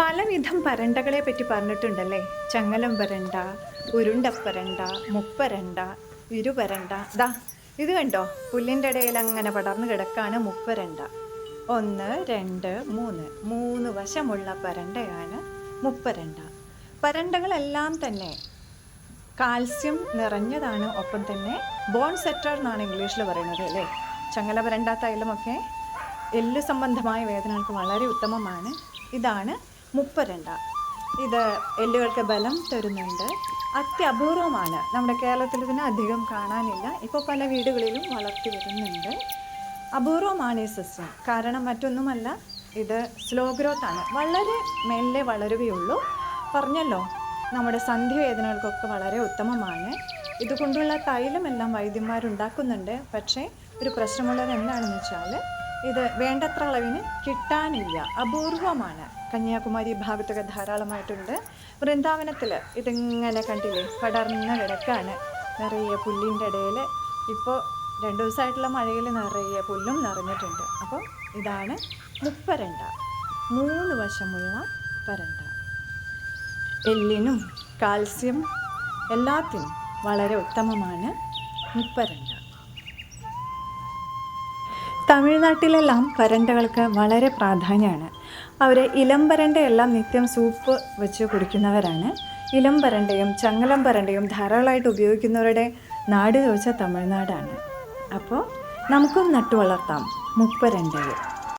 പലവിധം പരണ്ടകളെ പറ്റി പറഞ്ഞിട്ടുണ്ടല്ലേ? ചങ്ങലം പരണ്ട ഉരുണ്ടപ്പരണ്ട മുപ്പരണ്ട ഇരുപരണ്ട. ദാ ഇത് കണ്ടോ? പുല്ലിന്റെ ഇടയിൽ അങ്ങനെ പടർന്നു കിടക്കാണ് മുപ്പരണ്ട. ഒന്ന് രണ്ട് മൂന്ന്. മൂന്ന് വശമുള്ള പരണ്ടയാണ് മുപ്പരണ്ട. പരണ്ടകളെല്ലാം തന്നെ കാൽസ്യം നിറഞ്ഞതാണ്. ഒപ്പം തന്നെ ബോൺ സെറ്റർ എന്നാണ് ഇംഗ്ലീഷിൽ പറയുന്നത് അല്ലേ? ചങ്ങല ഒക്കെ എല്ല് സംബന്ധമായ വേദനകൾക്ക് വളരെ ഉത്തമമാണ്. ഇതാണ് മുപ്പരണ്ട. ഇത് എല്ലുകൾക്ക് ബലം തരുന്നുണ്ട്. അത്യപൂർവമാണ്. നമ്മുടെ കേരളത്തിൽ ഇതിനെ അധികം കാണാനില്ല. ഇപ്പോൾ പല വീടുകളിലും വളർത്തി വരുന്നുണ്ട്. അപൂർവമാണ് ഈ സസ്യം. കാരണം മറ്റൊന്നുമല്ല ഇത് സ്ലോ ഗ്രോത്ത് ആണ്. വളരെ മെല്ലെ വളരുകയുള്ളൂ. പറഞ്ഞല്ലോ നമ്മുടെ സന്ധിവേദനകൾക്കൊക്കെ വളരെ ഉത്തമമാണ്. ഇതുകൊണ്ടുള്ള തൈലമെല്ലാം വൈദ്യന്മാരുണ്ടാക്കുന്നുണ്ട്. പക്ഷേ ഒരു പ്രശ്നമുള്ളത് എന്താണെന്ന് വെച്ചാൽ ഇത് വേണ്ടത്ര അളവിന് കിട്ടാനില്ല. അപൂർവമാണ്. കന്യാകുമാരി ഭാഗത്തൊക്കെ ധാരാളമായിട്ടുണ്ട്. വൃന്ദാവനത്തിൽ ഇതിങ്ങനെ കണ്ടില്ലേ? പടർന്ന കിടക്കാണ്. നിറയെ പുല്ലിന്റെ ഇടയിൽ ഇപ്പോൾ രണ്ട് ദിവസമായിട്ടുള്ള മഴയിൽ നിറയെ പുല്ലും നിറഞ്ഞിട്ടുണ്ട്. അപ്പോൾ ഇതാണ് മുപ്പരണ്ട. മൂന്ന് വശമുള്ള പരണ്ട. എല്ലിനും കാൽസ്യം എല്ലാത്തിനും വളരെ ഉത്തമമാണ് മുപ്പരണ്ട. തമിഴ്നാട്ടിലെല്ലാം വരണ്ടകൾക്ക് വളരെ പ്രാധാന്യമാണ്. അവർ ഇലം വരണ്ടയെല്ലാം നിത്യം സൂപ്പ് വെച്ച് കുടിക്കുന്നവരാണ്. ഇലം വരണ്ടയും ചങ്ങലം വരണ്ടയും ധാരാളമായിട്ട് ഉപയോഗിക്കുന്നവരുടെ നാട് ചോദിച്ചാൽ തമിഴ്നാടാണ്. അപ്പോൾ നമുക്കും നട്ടു വളർത്താം മുപ്പരണ്ടയും.